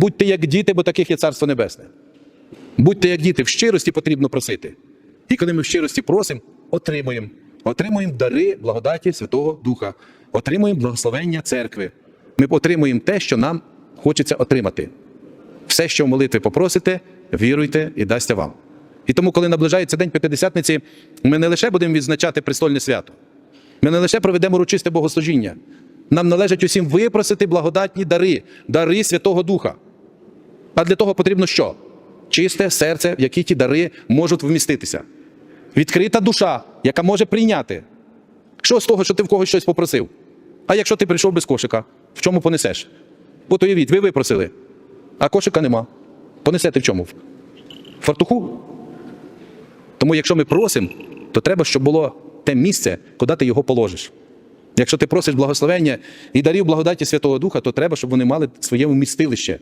Будьте як діти, бо таких є царство небесне. Будьте як діти, в щирості потрібно просити. І коли ми в щирості просимо, отримуємо. Отримуємо дари благодаті Святого Духа, отримуємо благословення церкви. Ми отримуємо те, що нам хочеться отримати. Все, що в молитві попросите, віруйте і дасться вам. І тому, коли наближається День П'ятидесятниці, ми не лише будемо відзначати престольне свято, ми не лише проведемо урочисте богослужіння. Нам належить усім випросити благодатні дари, дари Святого Духа. А для того потрібно що? Чисте серце, в які ті дари можуть вміститися. Відкрита душа, яка може прийняти. Що з того, що ти в когось щось попросив? А якщо ти прийшов без кошика, в чому понесеш? От уявіть, ви випросили, а кошика нема. Понесете в чому? В фартуху? Тому якщо ми просимо, то треба, щоб було те місце, куди ти його положиш. Якщо ти просиш благословення і дарів благодаті Святого Духа, то треба, щоб вони мали своє вмістилище.